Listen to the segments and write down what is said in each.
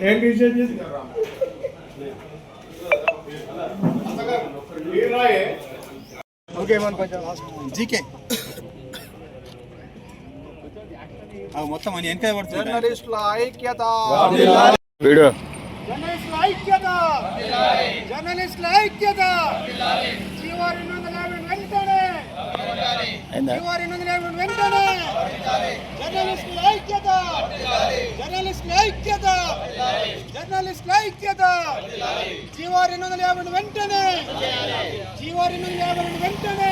ఏం డిసిషన్ చేసి జీకే. అవి మొత్తం అని వెనక పడుతుంది జర్నలిస్టుల ఐక్యత. వీడియో. జర్నలిస్టుల ఐక్యత. జర్నలిస్టుల ఐక్యత. జీవో రెండు వందల యాభై వెంటనే జీవో రెండు వందల యాభై వెంటనే జర్నలిస్టుల ఐక్యత జర్నలిస్టుల ఐక్యత! జర్నలిస్టుల ఐక్యత! జీవో రెండు వందల యాభై వెంటనే జీవో రెండు వందల యాభై వెంటనే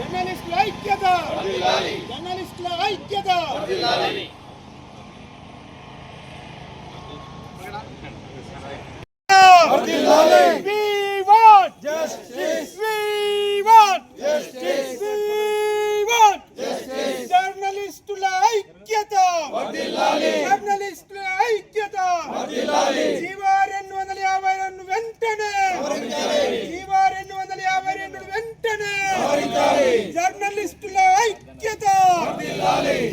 జర్నలిస్టుల ఐక్యత! జర్నలిస్టుల ఐక్యత We want justice. We want justice. We want justice. జర్నలిస్టుల ఐక్యత జర్నలిస్టుల ఐక్యత జీవో రెండు వందల యాభై రెండు వెంటనే జీవో రెండు వందల యాభై రెండు వెంటనే జర్నలిస్టుల ఐక్యత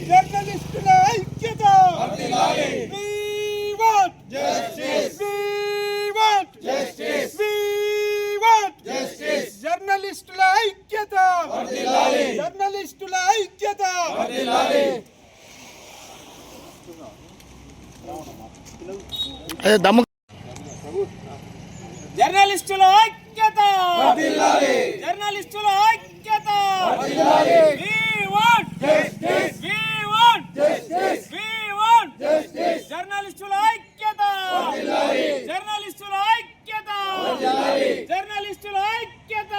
జర్నలిస్టుల ఐక్యత We want justice. We want justice. We want justice. జర్నలిస్టుల ఐక్యత జర్నలిస్టుల ఐక్యత జర్నలిస్టుల ఐక్యత! జర్నలిస్టుల ఐక్యత! want! Justice. జర్నలిస్టుల ఐక్యత! జర్నలిస్టుల ఐక్యత! జర్నలిస్టుల ఐక్యత!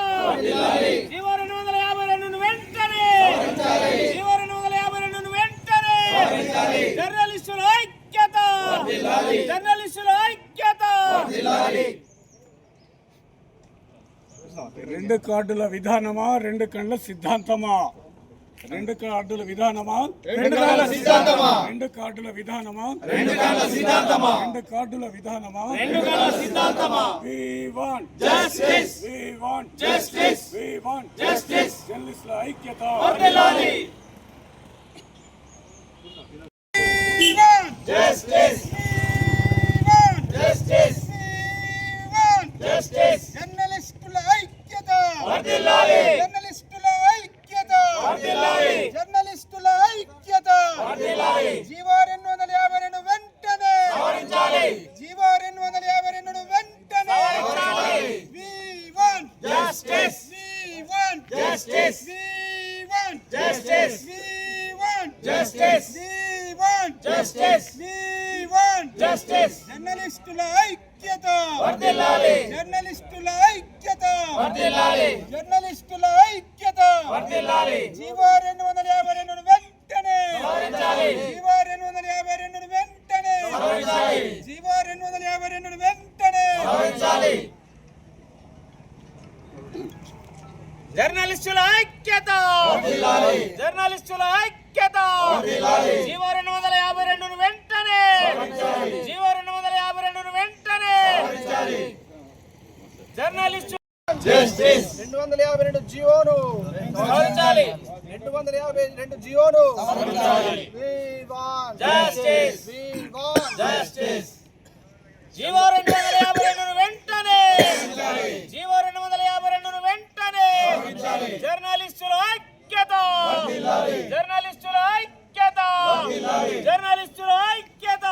జీవో రెండు వందల యాభై రెండు వెంటనే! జీవో రెండు వందల యాభై రెండు వెంటనే జర్నలిస్టుల ఐక్యత! జర్నలిస్టుల ఐక్యత రెండు కార్డుల విధానమా రెండు కండ్ల సిద్ధాంతమా? రెండు కార్డుల విధానమా? రెండు కాల సిద్ధాంతమా? రెండు కార్డుల విధానమా? రెండు కాల సిద్ధాంతమా? రెండు కార్డుల విధానమా? రెండు కాల సిద్ధాంతమా? We want Justice. We want Justice. We want Justice. జర్నలిస్టుల ఐక్యత. వర్ధిల్లాలి Justice. Justice. Justice. జర్నలిస్టుల ఐక్యత. వర్ధిల్లాలి. జర్నలిస్టుల ఐక్యత. వర్ధిల్లాలి. జర్నలిస్టుల ఐక్యత. వర్ధిల్లాలి. జీవో రెండు వందల యాభై రెండు వెంటనే. సవరించాలి. జీవో రెండు వందల యాభై రెండు వెంటనే. సవరించాలి. We want Justice. We want Justice. We want Justice. We want Justice. We want Justice. We want Justice. జర్నలిస్టుల ఐక్యత. జర్నలిస్టుల ఐక్యత జర్నలిస్టుల ఐక్యత. జీవో రెండు వందల యాభై రెండు వెంటనే. సవరించాలి. జీవో రెండు వందల యాభై రెండు వెంటనే. సవరించాలి. జీవో రెండు వందల యాభై రెండు వెంటనే. సవరించాలి. జర్నలిస్టుల ఐక్యత. జర్నలిస్టుల ఐక్యత. జీవో రెండు వందల యాభై రెండు వెంటనే జీవో రెండు వందల యాభై రెండు వెంటనే జర్నలిస్టు జస్టిస్. రెండు వందల యాభై రెండు జియోను. సవరించాలి రెండు వందల యాభై రెండు జియోను. సవరించాలి want జస్టిస్. జీవో రెండు వందల యాభై రెండు వెంటనే జీవో రెండు వందల యాభై రెండు వెంటనే జర్నలిస్టుల ఐక్యత జర్నలిస్టుల ఐక్యత జర్నలిస్టుల ఐక్యత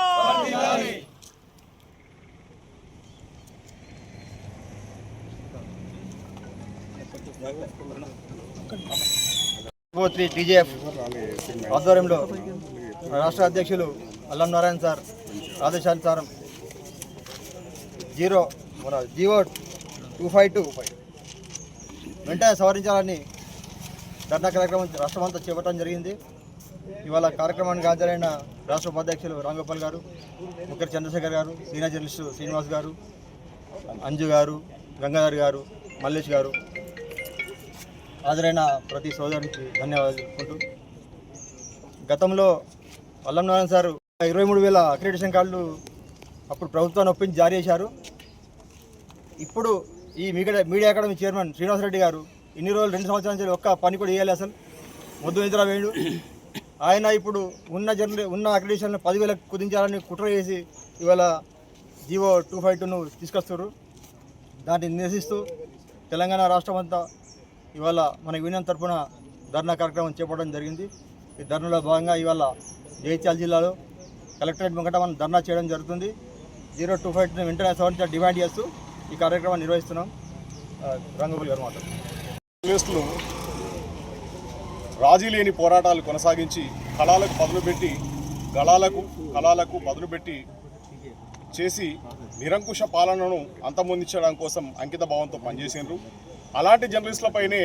త్రీ టీజేఎఫ్ ఆధ్వర్యంలో రాష్ట్ర అధ్యక్షులు అల్లం నారాయణ సార్ ఆదేశానుసారం జీరో మన జీవో టూ ఫైవ్ టూ వెంటనే సవరించాలని ధర్నా కార్యక్రమం రాష్ట్రమంతా చేపట్టడం జరిగింది. ఇవాళ కార్యక్రమానికి హాజరైన రాష్ట్ర ఉపాధ్యక్షులు రాంగోపాల్ గారు ముఖ్య చంద్రశేఖర్ గారు సీనియర్ జర్నలిస్టు శ్రీనివాస్ గారు అంజు గారు గంగాధర్ గారు మల్లేష్ గారు హాజరైన ప్రతి సోదరునికి ధన్యవాదాలు చెప్పుకుంటూ గతంలో వల్లం నారాయణ సార్ ఇరవై మూడు వేల అక్రిడిటేషన్ కార్డులు అప్పుడు ప్రభుత్వాన్ని ఒప్పించి జారీ చేశారు. ఇప్పుడు ఈ media media academy chairman Srinivasa Reddy గారు ఇన్ని రోజులు రెండు సంవత్సరాల నుంచి ఒక్క పని కూడా ఇవ్వాలి అసలు. మొద్దు నిద్ర వేయడు. ఆయన ఇప్పుడు ఉన్న జర్నల్ ఉన్న అక్రిడేషన్ పదివేలకు కుదించాలని కుట్ర చేసి ఇవాళ జీవో టూ ఫైవ్ టూను తీసుకొస్తారు దాన్ని నిరసిస్తూ తెలంగాణ రాష్ట్రం అంతా ఇవాళ మన యూనియన్ తరఫున ధర్నా కార్యక్రమం చేపట్టడం జరిగింది. ఈ ధర్నాలో భాగంగా ఇవాళ జగిత్యాల జిల్లాలో కలెక్టరేట్ ముంగట మనం ధర్నా చేయడం జరుగుతుంది. జీరో టూ ఫైవ్ వెంటనే సవరించిన డిమాండ్ చేస్తూ ఈ కార్యక్రమాన్ని నిర్వహిస్తున్నాం. ఆ, గారు మాట్లాడుతున్నారు రాజీ లేని పోరాటాలు కొనసాగించి కళాలకు పదులు పెట్టి గళాలకు కళాలకు పదులు పెట్టి చేసి నిరంకుశ పాలనను అంతమొందించడం కోసం అంకిత భావంతో పనిచేసిండ్రు. అలాంటి జర్నలిస్టులపైనే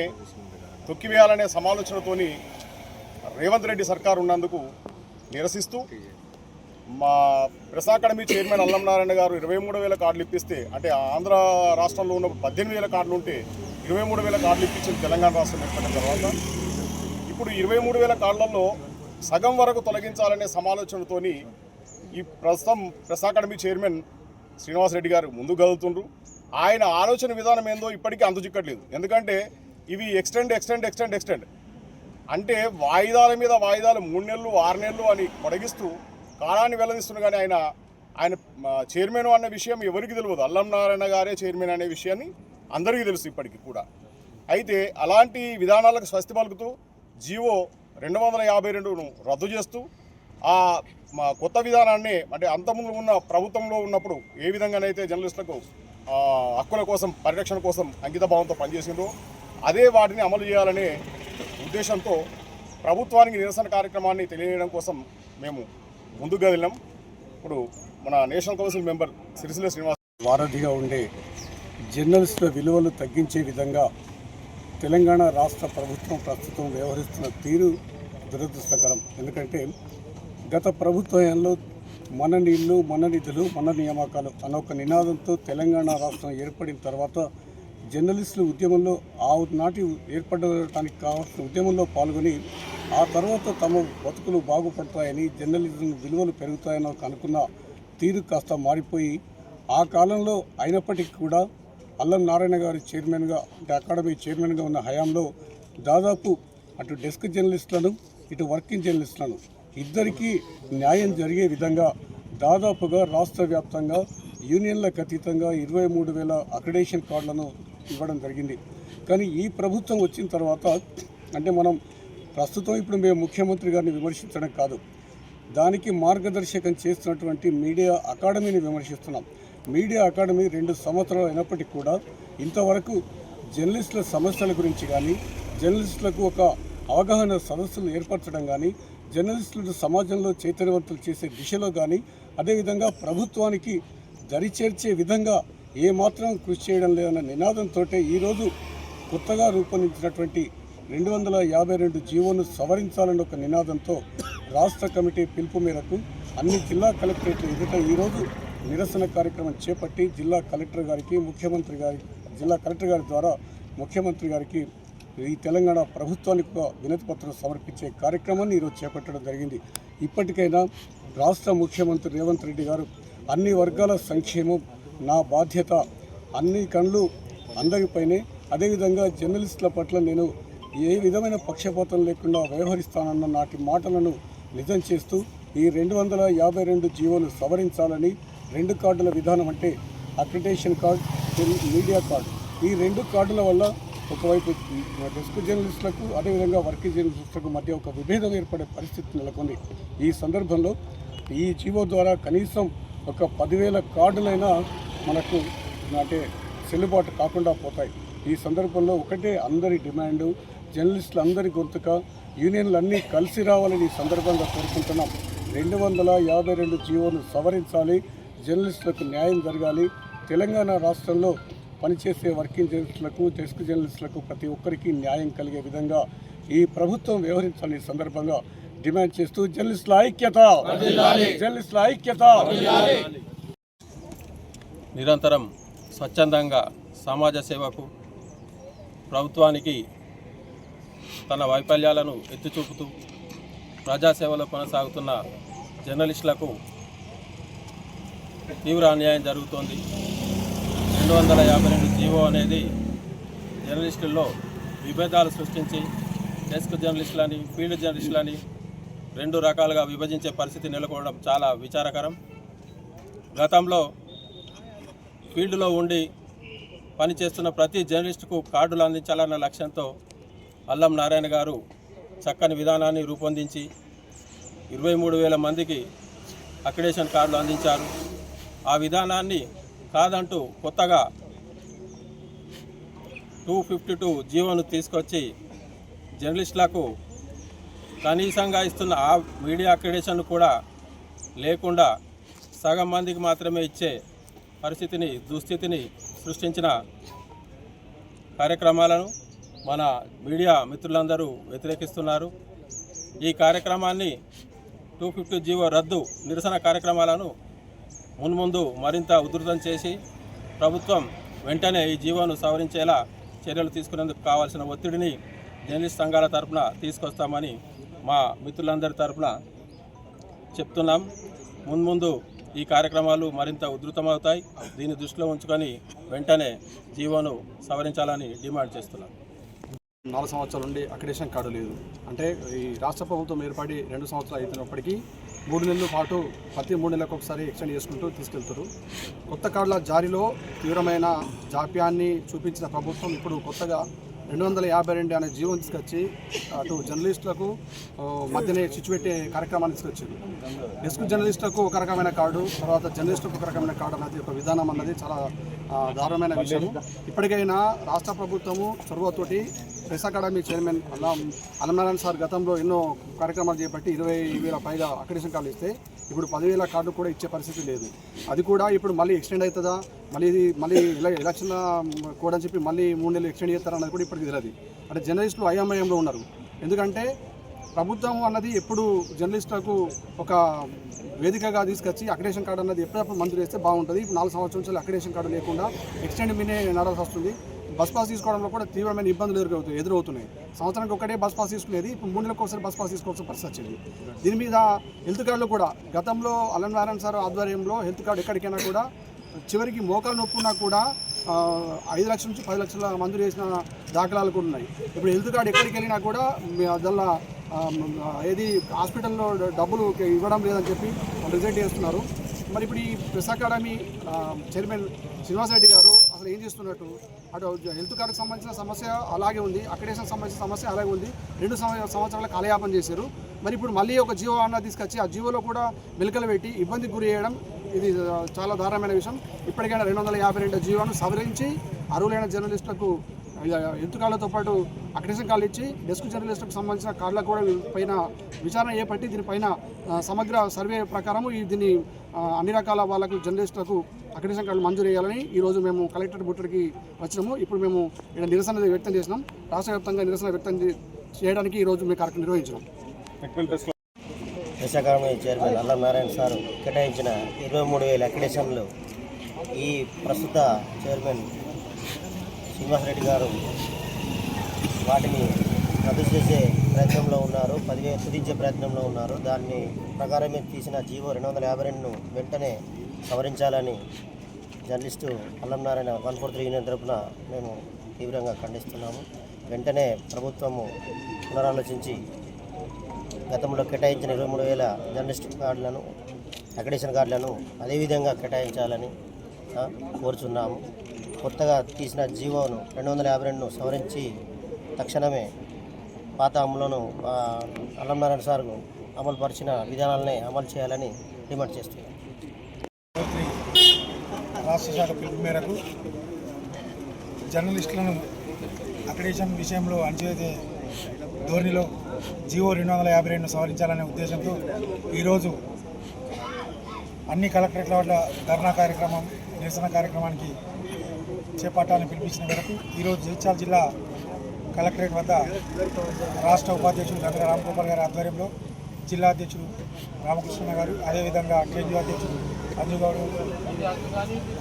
తొక్కివేయాలనే సమాలోచనతోని రేవంత్ రెడ్డి సర్కారు ఉన్నందుకు నిరసిస్తూ మా ప్రెస్ అకాడమీ చైర్మన్ అల్లం నారాయణ గారు ఇరవై మూడు వేల కార్డులు ఇప్పిస్తే అంటే ఆంధ్ర రాష్ట్రంలో ఉన్న పద్దెనిమిది వేల కార్డులు ఉంటే ఇరవై మూడు వేల కార్డులు ఇప్పించిన తెలంగాణ రాష్ట్రం ఏర్పడిన తర్వాత ఇప్పుడు ఇరవై మూడు వేల కార్డులలో సగం వరకు తొలగించాలనే సమాలోచనతోని ఈ ప్రస్తుతం ప్రెస్ అకాడమీ చైర్మన్ శ్రీనివాసరెడ్డి గారు ముందుకు కదులుతుండ్రు. ఆయన ఆలోచన విధానం ఏందో ఇప్పటికీ అంతుచిక్కట్లేదు ఎందుకంటే ఇవి ఎక్స్టెండ్ ఎక్స్టెండ్ ఎక్స్టెండ్ ఎక్స్టెండ్ అంటే వాయిదాల మీద వాయిదాలు మూడు నెలలు ఆరు నెలలు అని పొడిగిస్తూ కాలాన్ని వెల్లదిస్తున్న కానీ ఆయన ఆయన చైర్మన్ అన్న విషయం ఎవరికి తెలియదు. అల్లం నారాయణ గారే చైర్మన్ అనే విషయాన్ని అందరికీ తెలుసు ఇప్పటికీ కూడా. అయితే అలాంటి విధానాలకు స్వస్తి పలుకుతూ జీవో రెండు వందల యాభై రెండును రద్దు చేస్తూ ఆ మా కొత్త విధానాన్ని అంటే అంతకుముందు ఉన్న ప్రభుత్వంలో ఉన్నప్పుడు ఏ విధంగానైతే జర్నలిస్టులకు హక్కుల కోసం పరిరక్షణ కోసం అంకిత భావంతో పనిచేసిందో అదే వాటిని అమలు చేయాలనే ఉద్దేశంతో ప్రభుత్వానికి నిరసన కార్యక్రమాన్ని తెలియజేయడం కోసం మేము ముందుకు కదిలినాం ఇప్పుడు మన national council member Sirisilla Srinivas వారధిగా ఉండే జర్నలిస్టుల విలువలు తగ్గించే విధంగా తెలంగాణ రాష్ట్ర ప్రభుత్వం ప్రస్తుతం వ్యవహరిస్తున్న తీరు దురదృష్టకరం. ఎందుకంటే గత ప్రభుత్వంలో మన నీళ్ళు మన నిధులు మన నియామకాలు అన్న ఒక నినాదంతో తెలంగాణ రాష్ట్రం ఏర్పడిన తర్వాత జర్నలిస్టులు ఉద్యమంలో ఆ నాటి ఏర్పడటానికి కావాల్సిన ఉద్యమంలో పాల్గొని ఆ తర్వాత తమ బతుకులు బాగుపడతాయని జర్నలిజం విలువలు పెరుగుతాయని అనుకున్న తీరు కాస్త మారిపోయి ఆ కాలంలో అయినప్పటికీ కూడా అల్లం నారాయణ గారి చైర్మన్గా అంటే అకాడమీ చైర్మన్గా ఉన్న హయాంలో దాదాపు అటు డెస్క్ జర్నలిస్టులను ఇటు వర్కింగ్ జర్నలిస్టులను ఇద్దరికీ న్యాయం జరిగే విధంగా దాదాపుగా రాష్ట్ర వ్యాప్తంగా యూనియన్లకు అతీతంగా ఇరవై మూడు వేల అక్రిడేషన్ కార్డులను ఇవ్వడం జరిగింది. కానీ ఈ ప్రభుత్వం వచ్చిన తర్వాత అంటే మనం ప్రస్తుతం ఇప్పుడు మేము ముఖ్యమంత్రి గారిని విమర్శించడం కాదు. దానికి మార్గదర్శకం చేస్తున్నటువంటి మీడియా అకాడమీని విమర్శిస్తున్నాం. మీడియా అకాడమీ రెండు సంవత్సరాలు అయినప్పటికీ కూడా ఇంతవరకు జర్నలిస్టుల సమస్యల గురించి కానీ జర్నలిస్టులకు ఒక అవగాహన సదస్సులు ఏర్పరచడం కానీ జర్నలిస్టులను సమాజంలో చైతన్యవంతులు చేసే దిశలో కానీ అదేవిధంగా ప్రభుత్వానికి దరిచేర్చే విధంగా ఏమాత్రం కృషి చేయడం లేదన్న నినాదంతో ఈరోజు కొత్తగా రూపొందించినటువంటి రెండు వందల యాభై రెండు జీవోను సవరించాలన్న ఒక నినాదంతో రాష్ట్ర కమిటీ పిలుపు మేరకు అన్ని జిల్లా కలెక్టరేట్ల ఎదుట ఈరోజు నిరసన కార్యక్రమం చేపట్టి జిల్లా కలెక్టర్ గారికి ముఖ్యమంత్రి గారి జిల్లా కలెక్టర్ గారి ద్వారా ముఖ్యమంత్రి గారికి ఈ తెలంగాణ ప్రభుత్వానికి ఒక వినతి పత్రం సమర్పించే కార్యక్రమాన్ని ఈరోజు చేపట్టడం జరిగింది. ఇప్పటికైనా రాష్ట్ర ముఖ్యమంత్రి రేవంత్ రెడ్డి గారు అన్ని వర్గాల సంక్షేమం నా బాధ్యత అన్ని కళ్ళు అందరిపైనే. అదేవిధంగా జర్నలిస్టుల పట్ల నేను ఏ విధమైన పక్షపాతం లేకుండా వ్యవహరిస్తానన్న నాటి మాటలను నిజం చేస్తూ ఈ రెండు వందల యాభై రెండు జీవోలు సవరించాలని రెండు కార్డుల విధానం అంటే అక్రిటేషన్ కార్డ్ మీడియా కార్డు. ఈ రెండు కార్డుల వల్ల ఒకవైపు డెస్క్ జర్నలిస్టులకు అదేవిధంగా వర్కింగ్ జర్నలిస్టులకు మధ్య ఒక విభేదం ఏర్పడే పరిస్థితి నెలకొంది. ఈ సందర్భంలో ఈ జీవో ద్వారా కనీసం ఒక పదివేల కార్డులైనా మనకు అంటే చెల్లుబాటు కాకుండా పోతాయి. ఈ సందర్భంలో ఒకటే అందరి డిమాండు జర్నలిస్టులు అందరి గొంతుక యూనియన్లు అన్నీ కలిసి రావాలని ఈ సందర్భంగా కోరుకుంటున్నాం. రెండు వందల యాభై రెండు జీవోను సవరించాలి జర్నలిస్టులకు న్యాయం జరగాలి. తెలంగాణ రాష్ట్రంలో పనిచేసే వర్కింగ్ జర్నలిస్టులకు డెస్క్ జర్నలిస్టులకు ప్రతి ఒక్కరికి న్యాయం కలిగే విధంగా ఈ ప్రభుత్వం వ్యవహరించాలని సందర్భంగా డిమాండ్ చేస్తూ జర్నలిస్టుల ఐక్యత! జర్నలిస్టుల ఐక్యత! నిరంతరం స్వచ్ఛందంగా సమాజ సేవకు ప్రభుత్వానికి తన వైఫల్యాలను ఎత్తిచూపుతూ ప్రజాసేవలో కొనసాగుతున్న జర్నలిస్టులకు తీవ్ర అన్యాయం జరుగుతోంది. రెండు వందల యాభై రెండు జీవో అనేది జర్నలిస్టుల్లో విభేదాలు సృష్టించి డెస్క్ జర్నలిస్టులని ఫీల్డ్ జర్నలిస్టులని రెండు రకాలుగా విభజించే పరిస్థితి నెలకొనడం చాలా విచారకరం. గతంలో ఫీల్డ్లో ఉండి పనిచేస్తున్న ప్రతి జర్నలిస్టుకు కార్డులు అందించాలన్న లక్ష్యంతో అల్లం నారాయణ గారు చక్కని విధానాన్ని రూపొందించి ఇరవై మూడు వేల మందికి అక్రిడేషన్ కార్డులు అందించారు. ఆ విధానాన్ని కాదంటూ కొత్తగా టూ ఫిఫ్టీ టూ జీవోను తీసుకొచ్చి జర్నలిస్టులకు కనీసంగా ఇస్తున్న ఆ మీడియా అక్రిడేషన్ కూడా లేకుండా సగం మందికి మాత్రమే ఇచ్చే పరిస్థితిని దుస్థితిని సృష్టించిన కార్యక్రమాలను మన మీడియా మిత్రులందరూ వ్యతిరేకిస్తున్నారు. ఈ కార్యక్రమాన్ని టూ ఫిఫ్టీ జీవో రద్దు నిరసన కార్యక్రమాలను మున్ముందు మరింత ఉధృతం చేసి ప్రభుత్వం వెంటనే ఈ జీవోను సవరించేలా చర్యలు తీసుకునేందుకు కావాల్సిన ఒత్తిడిని జర్నలిస్ట్ సంఘాల తరపున తీసుకొస్తామని మా మిత్రులందరి తరపున చెప్తున్నాం. మున్ముందు ఈ కార్యక్రమాలు మరింత ఉధృతమవుతాయి. దీన్ని దృష్టిలో ఉంచుకొని వెంటనే జీవోను సవరించాలని డిమాండ్ చేస్తున్నాం. నాలుగు సంవత్సరాల నుండి అక్రిడేషన్ కార్డు లేదు. అంటే ఈ రాష్ట్ర ప్రభుత్వం ఏర్పడి రెండు సంవత్సరాలు అవుతున్నప్పటికీ మూడు నెలల పాటు ప్రతి మూడు నెలలకు ఒకసారి ఎక్స్టెండ్ చేసుకుంటూ తీసుకెళ్తారు. కొత్త కార్డుల జారీలో తీవ్రమైన జాప్యాన్ని చూపించిన ప్రభుత్వం ఇప్పుడు కొత్తగా రెండు వందల యాభై రెండు అనే జీవం తీసుకొచ్చి అటు జర్నలిస్టులకు మధ్యనే చిచ్చు పెట్టే కార్యక్రమాన్ని తీసుకొచ్చింది. డెస్క్ జర్నలిస్టులకు ఒక రకమైన కార్డు తర్వాత జర్నలిస్టులకు ఒక రకమైన కార్డు అనేది ఒక విధానం అన్నది చాలా దారుణమైన విషయం ఇప్పటికైనా రాష్ట్ర ప్రభుత్వము చొరవతోటి press academy chairman Allam sir గతంలో ఎన్నో కార్యక్రమాలు చేపట్టి ఇరవై వేల పైగా అక్రిడేషన్ కార్డులు ఇస్తే ఇప్పుడు పదివేల కార్డు కూడా ఇచ్చే పరిస్థితి లేదు. అది కూడా ఇప్పుడు మళ్ళీ ఎక్స్టెండ్ అవుతుందా? మళ్ళీ ఇది మళ్ళీ ఇలా ఎలక్షన్ కూడా అని చెప్పి మళ్ళీ మూడు నెలలు ఎక్స్టెండ్ చేస్తారన్నది కూడా ఇప్పటికి తెలియదు. అంటే జర్నలిస్టులు అయోమయంలో ఉన్నారు. ఎందుకంటే ప్రభుత్వం అన్నది ఎప్పుడు జర్నలిస్టులకు ఒక వేదికగా తీసుకొచ్చి అక్రిడేషన్ కార్డు అన్నది ఎప్పుడప్పుడు మంజూరు చేస్తే బాగుంటుంది. ఇప్పుడు నాలుగు సంవత్సరాల నుంచి అక్రిడేషన్ కార్డు లేకుండా ఎక్స్టెండ్ మీనే నడాల్సి వస్తుంది. బస్ పాస్ తీసుకోవడంలో కూడా తీవ్రమైన ఇబ్బందులు ఎదురవుతాయి ఎదురవుతున్నాయి. సంవత్సరానికి ఒకటే బస్ పాస్ తీసుకునేది ఇప్పుడు మూడు నెలలకు ఒకసారి బస్ పాస్ తీసుకోవాల్సిన పరిస్థితి వచ్చింది. దీని మీద హెల్త్ కార్డులు కూడా గతంలో అలన్ నారాయణ సార్ ఆధ్వర్యంలో హెల్త్ కార్డు ఎక్కడికైనా కూడా చివరికి మోకాలు నొప్పున్నా కూడా ఐదు లక్షల నుంచి పది లక్షల మంజూరు చేసిన దాఖలాలు కూడా ఉన్నాయి. ఇప్పుడు హెల్త్ కార్డు ఎక్కడికి వెళ్ళినా కూడా దానిలో ఏది హాస్పిటల్లో డబ్బులు ఇవ్వడం లేదని చెప్పి రిజెక్ట్ చేస్తున్నారు. మరి ఇప్పుడు ఈ ప్రెస్ అకాడమీ చైర్మన్ శ్రీనివాసరెడ్డి గారు అసలు ఏం చేస్తున్నట్టు? అటు హెల్త్ కార్డుకు సంబంధించిన సమస్య అలాగే ఉంది అక్రిడేషన్ సంబంధించిన సమస్య అలాగే ఉంది. రెండు సంవ- సంవత్సరాల కాలయాపన చేశారు. మరి ఇప్పుడు మళ్ళీ ఒక జీవో అన్న తీసుకొచ్చి ఆ జీవోలో కూడా మెలకలు పెట్టి ఇబ్బందికి గురి చేయడం ఇది చాలా దారుణమైన విషయం. ఇప్పటికైనా రెండు వందల యాభై రెండు జీవోను సవరించి అర్హులైన జర్నలిస్టులకు హెల్త్ కార్డులతో పాటు అక్రిడేషన్ కార్డు ఇచ్చి డెస్క్ జర్నలిస్టులకు సంబంధించిన కార్డులకు కూడా పైన విచారణ చేపట్టి దీనిపైన సమగ్ర సర్వే ప్రకారం ఈ దీన్ని అన్ని రకాల వాళ్ళకు జర్నలిస్టులకు అక్రిడేషన్ కార్డులు మంజూరు చేయాలని ఈరోజు మేము కలెక్టర్ బుట్టడికి వచ్చినాము. ఇప్పుడు మేము ఇక్కడ నిరసన వ్యక్తం చేసినాం. రాష్ట్ర వ్యాప్తంగా నిరసన వ్యక్తం చే- చేయడానికి ఈరోజు మేము కార్యక్రమం నిర్వహించినాం. అకాడమీ చైర్మన్ అల్లం నారాయణ సార్ కేటాయించిన ఇరవై మూడు వేల అక్రిడేషన్లు ఈ ప్రస్తుత చైర్మన్ శ్రీనివాసరెడ్డి గారు వాటిని రద్దు చేసే ప్రయత్నంలో ఉన్నారు. పదివేలు కుదించే ప్రయత్నంలో ఉన్నారు. దాన్ని ప్రకారమే తీసిన జీవో రెండు వందల యాభై రెండును వెంటనే సవరించాలని journalist Allam Narayana one four three union తరపున మేము తీవ్రంగా ఖండిస్తున్నాము. వెంటనే ప్రభుత్వము పునరాలోచించి గతంలో కేటాయించిన ఇరవై మూడు వేల జర్నలిస్ట్ కార్డులను అక్రిడేషన్ కార్డులను అదేవిధంగా కేటాయించాలని కోరుచున్నాము. కొత్తగా తీసిన జీవోను రెండు వందల యాభై రెండును సవరించి తక్షణమే పాత అమలును ఆ, అల్లం నారాయణ సార్ అమలుపరిచిన విధానాలనే అమలు చేయాలని డిమాండ్ చేస్తున్నాం. రాష్ట్ర శాఖ పిలుపు మేరకు జర్నలిస్టులను అక్రిడేషన్ విషయంలో అణచివేసే ధోరణిలో జీవో రెండు వందల యాభై రెండు సవరించాలనే ఉద్దేశంతో ఈరోజు అన్ని కలెక్టరేట్ల వల్ల ధర్నా కార్యక్రమం నిరసన కార్యక్రమానికి చేపట్టాలని పిలిపించిన మేరకు ఈరోజు జగిత్యాల జిల్లా కలెక్టరేట్ వద్ద రాష్ట్ర ఉపాధ్యక్షుడు గంగ రామగోపాల్ గారి ఆధ్వర్యంలో జిల్లా అధ్యక్షుడు రామకృష్ణ గారు అదేవిధంగా కేంద్ర అధ్యక్షుడు అంజుగౌడ్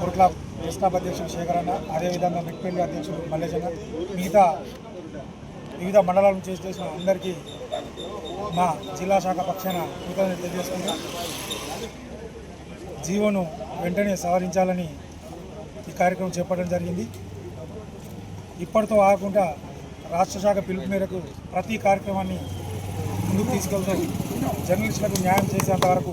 కుర్ట్ల కృష్ణాబ్ అధ్యక్షుడు శేఖరన్న అదేవిధంగా మిట్పల్లి అధ్యక్షుడు మల్లేశన్న మిగతా వివిధ మండలాల నుంచి చేసిన అందరికీ మా జిల్లా శాఖ పక్షాన కృతజ్ఞత తెలియజేసుకుంటూ జీవోను వెంటనే సవరించాలని ఈ కార్యక్రమం చేపట్టడం జరిగింది. ఇప్పటితో ఆగకుండా రాష్ట్ర శాఖ పిలుపు మేరకు ప్రతి కార్యక్రమాన్ని ముందుకు తీసుకెళ్తూ జర్నలిస్టులకు న్యాయం చేసేంత వరకు